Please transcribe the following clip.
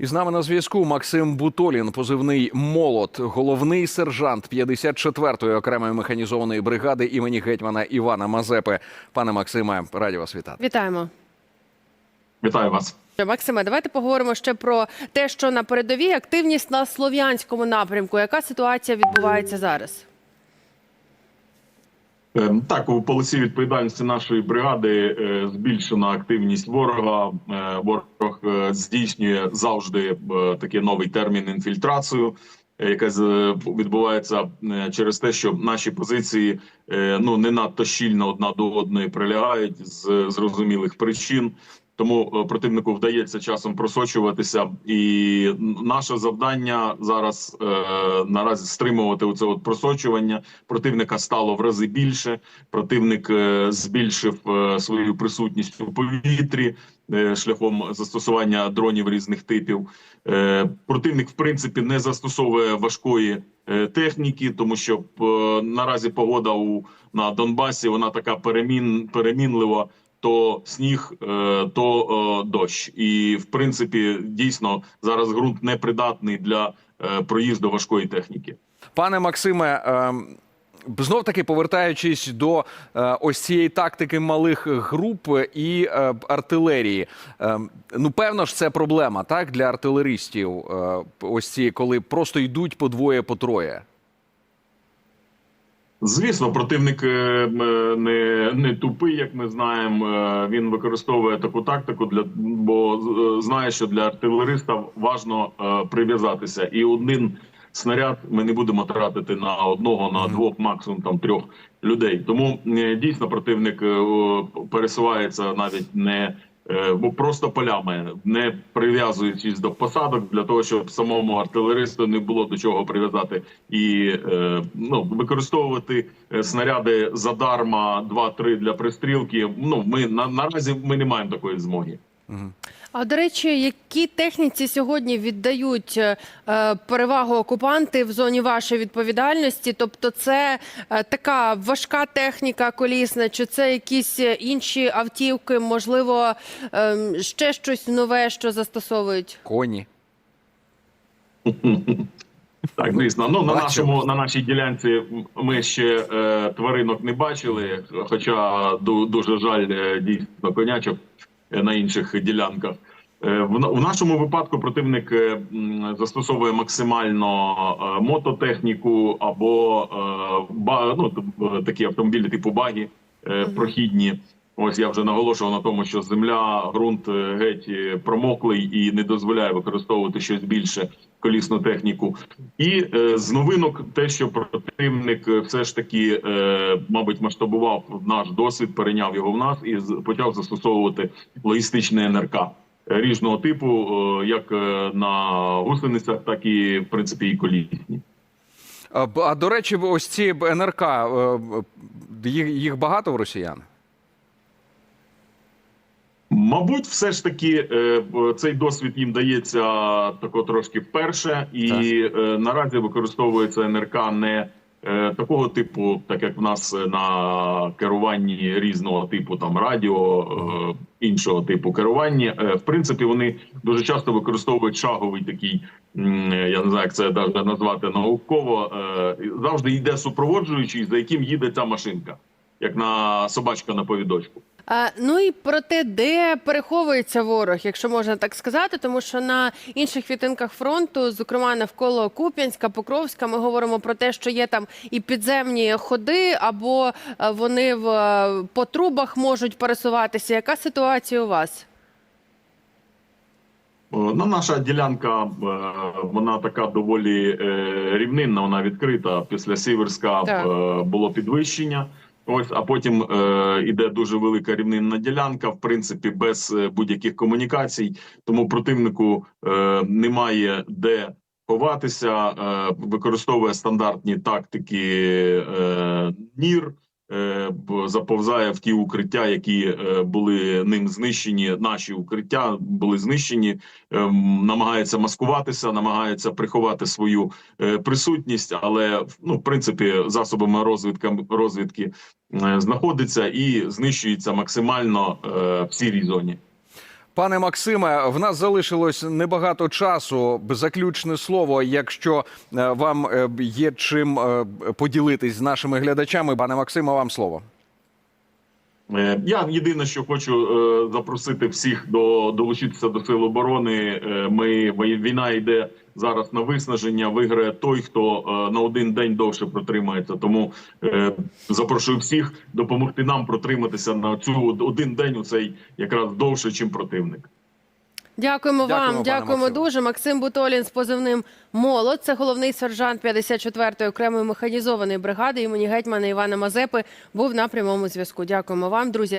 І з нами на зв'язку Максим Бутолін, позивний молот, головний сержант 54-ї окремої механізованої бригади імені гетьмана Івана Мазепи. Пане Максиме, раді вас вітати. Вітаємо. Вітаю вас. Максиме, давайте поговоримо ще про те, що на передовій активність на слов'янському напрямку. Яка ситуація відбувається зараз? Е, Так, у полосі відповідальності нашої бригади е, збільшена активність ворога. Е, Ворог е, здійснює завжди такий новий термін інфільтрацію, яка відбувається через те, що наші позиції ну не надто щільно одна до одної прилягають з зрозумілих причин. Тому е, противнику вдається часом просочуватися, і наше завдання зараз е, наразі стримувати оце от просочування. Противника стало в рази більше. Противник е, збільшив е, свою присутність у повітрі е, шляхом застосування дронів різних типів. Е, противник, в принципі, не застосовує важкої е, техніки, тому що е, наразі погода у на Донбасі вона така перемін перемінлива. То сніг, е, то е, дощ, і в принципі дійсно зараз ґрунт непридатний для е, проїзду важкої техніки. Пане Максиме, ем, знов таки повертаючись до е, ось цієї тактики малих груп і е, артилерії. Ем, Ну, певно ж, це проблема так для артилеристів. е, Ось ці, коли просто йдуть по двоє, по троє. Звісно, противник е, е, не, не тупий, як ми знаємо. Е, Він використовує таку тактику для бо знає, що для артилериста важно прив'язатися, і один снаряд ми не будемо тратити на одного, на двох, максимум там трьох людей. Тому дійсно противник пересувається навіть не бо просто полями, не прив'язуючись до посадок, для того, щоб самому артилеристу не було до чого прив'язати і е, ну використовувати е, снаряди задарма 2-3 для пристрілки. Ну ми на наразі ми не маємо такої змоги. А до речі, які техніці сьогодні віддають е, е, перевагу окупанти в зоні вашої відповідальності? Тобто, це е, така важка техніка колісна, чи це якісь інші автівки, можливо, е, ще щось нове, що застосовують? Коні. Так, звісно. Ну на нашому на нашій ділянці ми ще е, тваринок не бачили, хоча ду- дуже жаль дійсно конячок на інших ділянках. Е, в, нашому випадку противник е, застосовує максимально е, мототехніку або е, ну, е, такі автомобілі типу багі е, прохідні. Ось я вже наголошував на тому, що земля, ґрунт е, геть е, промоклий і не дозволяє використовувати щось більше колісну техніку. І е, з новинок, те, що противник е, все ж таки, е, мабуть, масштабував наш досвід, перейняв його в нас і почав застосовувати логістичне НРК різного типу, як на гусеницях, так і в принципі і колісні. А, а до речі, ось ці НРК, їх, їх багато в росіян? Мабуть, все ж таки е, цей досвід їм дається тако трошки вперше, і е, наразі використовується НРК не е, такого типу, так як в нас на керуванні різного типу, там радіо, іншого типу керування. В принципі, вони дуже часто використовують шаговий такий. Я не знаю, як це навіть назвати науково. Завжди йде супроводжуючий, за яким їде ця машинка, як на собачка на повідочку. Е, Ну і про те, де переховується ворог, якщо можна так сказати, тому що на інших відтинках фронту, зокрема навколо Куп'янська, Покровська, ми говоримо про те, що є там і підземні ходи, або е, вони в е, по трубах можуть пересуватися. Яка ситуація у вас? Ну, наша ділянка вона така доволі рівнинна. Вона відкрита. Після Сіверська Так. було підвищення. Ось, а потім е, іде дуже велика рівнинна ділянка, в принципі, без е, будь-яких комунікацій. Тому противнику е, немає де ховатися, е, використовує стандартні тактики е, НІР. Е, Заповзає в ті укриття, які е, були ним знищені. Наші укриття були знищені. ем, Намагається маскуватися, намагається приховати свою е, присутність, але ну, в принципі, засобами розвідка розвідки знаходиться і знищується максимально в цій зоні. Пане Максиме, в нас залишилось небагато часу. Заключне слово, якщо е, вам е, є чим е, поділитись з нашими глядачами, пане Максиме, вам слово. Е, Я єдине, що хочу е, запросити всіх до долучитися до сил оборони. Е, Ми війна йде зараз на виснаження. Виграє той, хто на один день довше протримається. Тому запрошую всіх допомогти нам протриматися на цю один день. У цей якраз довше, чим противник. Дякуємо, Дякуємо, вам, дякуємо дуже. Максим Бутолін з позивним Молод. Це головний сержант 54-ї окремої механізованої бригади імені гетьмана Івана Мазепи. Був на прямому зв'язку. Дякуємо вам, друзі.